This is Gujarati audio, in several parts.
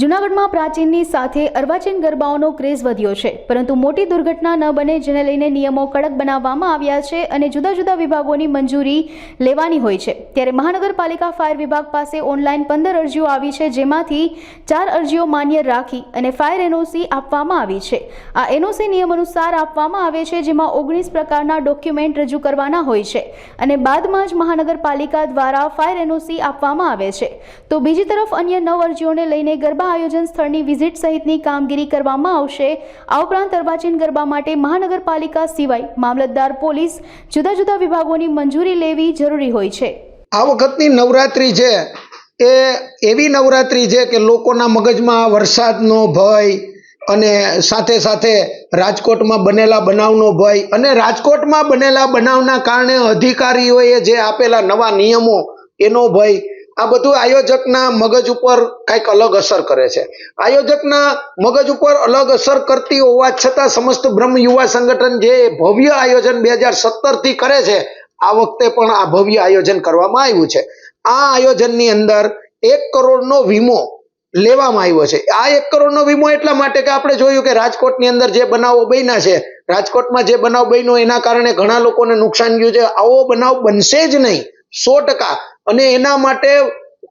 જૂનાગઢમાં પ્રાચીનની સાથે અર્વાચીન ગરબાઓનો ક્રેઝ વધ્યો છે, પરંતુ મોટી દુર્ઘટના ન બને જેને લઈને નિયમો કડક બનાવવામાં આવ્યા છે અને જુદા જુદા વિભાગોની મંજૂરી લેવાની હોય છે. ત્યારે મહાનગરપાલિકા ફાયર વિભાગ પાસે ઓનલાઈન પંદર અરજીઓ આવી છે, જેમાંથી ચાર અરજીઓ માન્ય રાખી અને ફાયર એનઓસી આપવામાં આવી છે. આ એનઓસી નિયમ અનુસાર આપવામાં આવે છે, જેમાં ઓગણીસ પ્રકારના ડોક્યુમેન્ટ રજૂ કરવાના હોય છે અને બાદમાં જ મહાનગરપાલિકા દ્વારા ફાયર એનઓસી આપવામાં આવે છે. તો બીજી તરફ અન્ય નવ અરજીઓને લઈને ગરબા આયોજન સ્થળની વિઝિટ સહિતની કામગીરી કરવામાં આવશે. આ ઉપરાંત અર્વાચીન ગરબા માટે મહાનગરપાલિકા સિવાય મામલતદાર, પોલીસ, જુદા જુદા વિભાગોની મંજૂરી લેવી જરૂરી હોય છે. આ વખતની નવરાત્રિ છે એ એવી નવરાત્રિ છે કે લોકોના મગજમાં વરસાદનો ભય અને સાથે સાથે રાજકોટમાં બનેલા બનાવનો ભય અને રાજકોટમાં બનેલા બનાવના કારણે અધિકારીઓએ જે આપેલા નવા નિયમો એનો ભય આ બધું આયોજકના મગજ ઉપર કંઈક અલગ અસર કરે છે. આયોજકના મગજ ઉપર અલગ અસર કરતી હોવા છતાં સમસ્ત બ્રહ્મ યુવા સંગઠન જે ભવ્ય આયોજન બે હજાર સત્તરથી કરે છે, આ વખતે પણ આ ભવ્ય આયોજન કરવામાં આવ્યું છે. આ આયોજનની અંદર એક કરોડનો વીમો લેવામાં આવ્યો છે. આ એક કરોડનો વીમો એટલા માટે કે આપણે જોયું કે રાજકોટની અંદર જે બનાવો બન્યા છે, રાજકોટમાં જે બનાવ બન્યો એના કારણે ઘણા લોકોને નુકસાન થયું છે. આવો બનાવ બનશે જ નહીં. સો ટકા અને એના માટે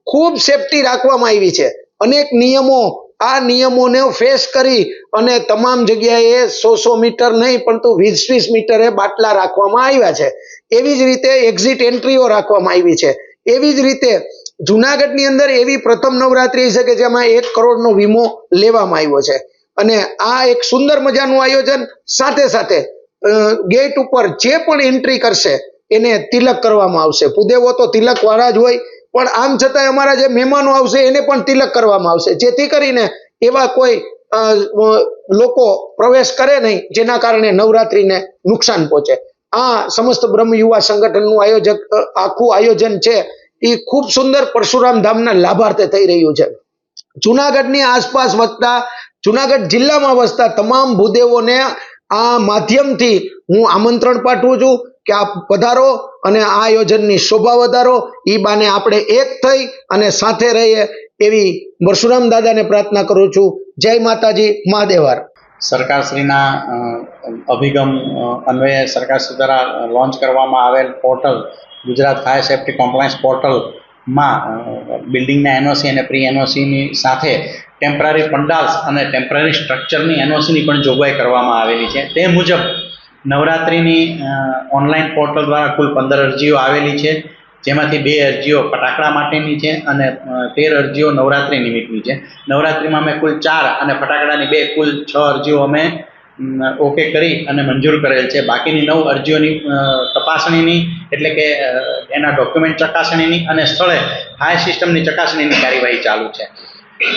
ખૂબ સેફટી રાખવામાં આવી છે. અનેક નિયમો, આ નિયમોને ફેસ કરી અને તમામ જગ્યાએ સો સો મીટર નહીં, પરંતુ વીસ વીસ મીટરે બાટલા રાખવામાં આવ્યા છે. એવી જ રીતે એક્ઝિટ એન્ટ્રીઓ રાખવામાં આવી છે. એવી જ રીતે જુનાગઢની અંદર એવી પ્રથમ નવરાત્રી છે કે જેમાં એક કરોડનો વીમો લેવામાં આવ્યો છે. અને આ એક સુંદર મજાનું આયોજન સાથે સાથે ગેટ ઉપર જે પણ એન્ટ્રી કરશે એને તિલક કરવામાં આવશે. પુદેવો તો તિલક વાળા જ હોય, પણ આમ છતાંય અમારા જે મહેમાનો આવશે, એને પણ તિલક કરવામાં આવશે. જેથી કરીને એવા કોઈ લોકો પ્રવેશ કરે નહીં, જેના કારણે નવરાત્રીને નુકસાન પહોંચે. આ સમસ્ત બ્રહ્મ યુવા સંગઠનનું આયોજક આખું આયોજન છે એ ખૂબ સુંદર પરશુરામ ધામના લાભાર્થે થઈ રહ્યું છે. જુનાગઢની આસપાસ વસતા, જુનાગઢ જિલ્લામાં વસતા તમામ ભૂદેવોને આ માધ્યમથી હું આમંત્રણ પાઠવું છું. કે આપ પધારો અને આ આયોજનની શોભા વધારો. એ બાને આપણે એક થઈ અને સાથે રહીએ એવી પરશુરામ દાદાને પ્રાર્થના કરું છું. જય માતાજી મહાદેવાર સરકારશ્રીના અભિગમ અન્વયે સરકારશ્રી દ્વારા લોન્ચ કરવામાં આવેલ portal, Gujarat fire safety compliance પોર્ટલમાં બિલ્ડિંગના એનઓસી અને પ્રી એનઓસીની સાથે ટેમ્પરરી પંડાલ્સ અને ટેમ્પરરી સ્ટ્રક્ચરની એનઓસીની પણ જોગવાઈ કરવામાં આવેલી છે. તે મુજબ નવરાત્રિની ઓનલાઈન પોર્ટલ દ્વારા કુલ પંદર અરજીઓ આવેલી છે. જેમાંથી બે અરજીઓ ફટાકડા માટેની છે અને તેર અરજીઓ નવરાત્રિ નિમિત્તની છે. નવરાત્રિમાં અમે કુલ ચાર અને ફટાકડાની બે, કુલ છ અરજીઓ અમે ઓકે કરી અને મંજૂર કરેલ છે. બાકીની નવ અરજીઓની તપાસણીની, એટલે કે એના ડોક્યુમેન્ટ ચકાસણીની અને સ્થળે ફાયર સિસ્ટમની ચકાસણીની કાર્યવાહી ચાલુ છે.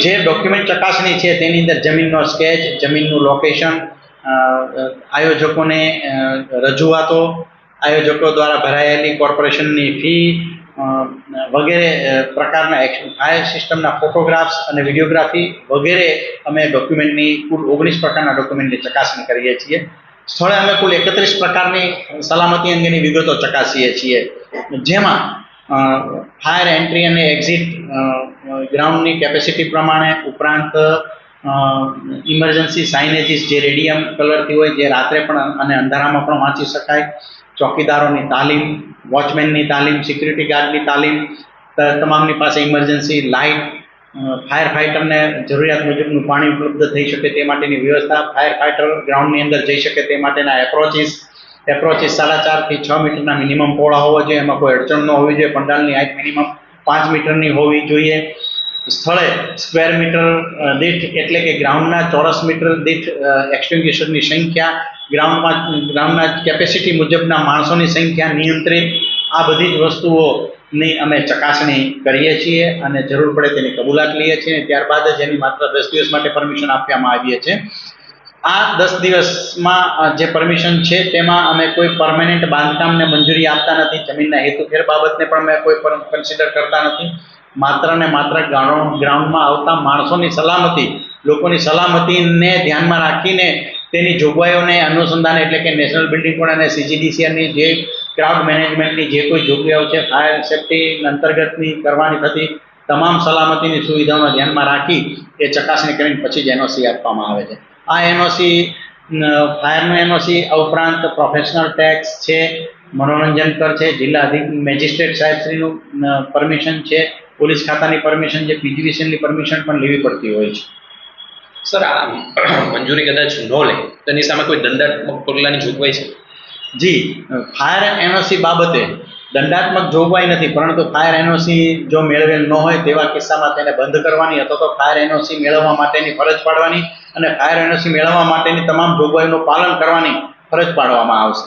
જે ડોક્યુમેન્ટ ચકાસણી છે તેની અંદર જમીનનો સ્કેચ જમીનનું લોકેશન આયોજકોને રજૂઆતો, આયોજકો દ્વારા ભરાયેલી કોર્પોરેશનની ફી વગેરે પ્રકારના ફાયર સિસ્ટમના ફોટોગ્રાફ્સ અને વિડીયોગ્રાફી વગેરે અમે ડોક્યુમેન્ટની કુલ ઓગણીસ પ્રકારના ડોક્યુમેન્ટની ચકાસણી કરીએ છીએ. સ્થળે અમે કુલ એકત્રીસ પ્રકારની સલામતી અંગેની વિગતો ચકાસીએ છીએ. જેમાં ફાયર એન્ટ્રી અને એક્ઝિટ ગ્રાઉન્ડની કેપેસિટી પ્રમાણે ઉપરાંત ઇમરજન્સી સાઇનેજીસ જે રેડિયમ કલરથી હોય જે રાત્રે પણ અને અંધારામાં પણ વાંચી શકાય. ચોકીદારોની તાલીમ, વોચમેનની તાલીમ સિક્યુરિટી ગાર્ડની તાલીમ તમામની પાસે ઇમરજન્સી લાઇટ ફાયર ફાઇટરને જરૂરિયાત મુજબનું પાણી ઉપલબ્ધ થઈ શકે તે માટેની વ્યવસ્થા ફાયર ફાઇટર ગ્રાઉન્ડની અંદર જઈ શકે તે માટેના એપ્રોચીસ એપ્રોચીસ સાડા ચારથી છ મીટરના મિનિમમ પહોળા હોવા જોઈએ, એમાં કોઈ અડચણ ન હોવી જોઈએ, પંડાલની હાઇટ મિનિમમ પાંચ મીટરની હોવી જોઈએ. સ્થળે સ્ક્વેર મીટર દીઠ એટલે કે ગ્રાઉન્ડના ચોરસ મીટર દીઠ એક્સટિંગ્યુશનની સંખ્યા ગ્રાઉન્ડમાં ગ્રાઉન્ડના કેપેસિટી મુજબના માણસોની સંખ્યા નિયંત્રિત, આ બધી જ વસ્તુઓની અમે ચકાસણી કરીએ છીએ અને જરૂર પડે તેની કબૂલાત લઈએ છીએ ત્યારબાદ જ એની માત્ર દસ દિવસ માટે પરમિશન આપવામાં આવીએ છીએ. આ દસ દિવસમાં જે પરમિશન છે તેમાં અમે કોઈ પરમેનન્ટ બાંધકામને મંજૂરી આપતા નથી, જમીનના હેતુફેર બાબતને પણ અમે કોઈ કન્સિડર કરતા નથી. માત્ર ને માત્ર ગ્રાઉન્ડ ગ્રાઉન્ડમાં આવતા માણસોની સલામતી, લોકોની સલામતીને ધ્યાનમાં રાખીને તેની જોગવાઈઓને અનુસંધાન એટલે કે નેશનલ બિલ્ડિંગ કોડ અને સીજીડીસીઆરની જે ક્રાઉડ મેનેજમેન્ટની જે કોઈ જોગવાઈઓ છે, ફાયર સેફટી અંતર્ગતની કરવાની થતી તમામ સલામતીની સુવિધાઓને ધ્યાનમાં રાખી એ ચકાસણી કરીને પછી જ એનઓસી આપવામાં આવે છે. આ એનઓસી ફાયરનું એનઓસી આ ઉપરાંત પ્રોફેશનલ ટેક્સ છે, મનોરંજન કર છે, જિલ્લા અધિક મેજિસ્ટ્રેટ સાહેબશ્રીનું પરમિશન છે પોલીસ ખાતાની પરમિશન જે પીજીવીસીએલની પરમિશન પણ લેવી પડતી હોય છે. સર આ મંજૂરી કદાચ ન લે તો એની સામે કોઈ દંડાત્મક પગલાંની જોગવાઈ છે? જી ફાયર એનઓસી બાબતે દંડાત્મક જોગવાઈ નથી પરંતુ ફાયર એનઓસી જો મેળવેલ ન હોય તેવા કિસ્સામાં તેને બંધ કરવાની અથવા તો ફાયર એનઓસી મેળવવા માટેની ફરજ પાડવાની અને ફાયર એનઓસી મેળવવા માટેની તમામ જોગવાઈનું પાલન કરવાની ફરજ પાડવામાં આવશે.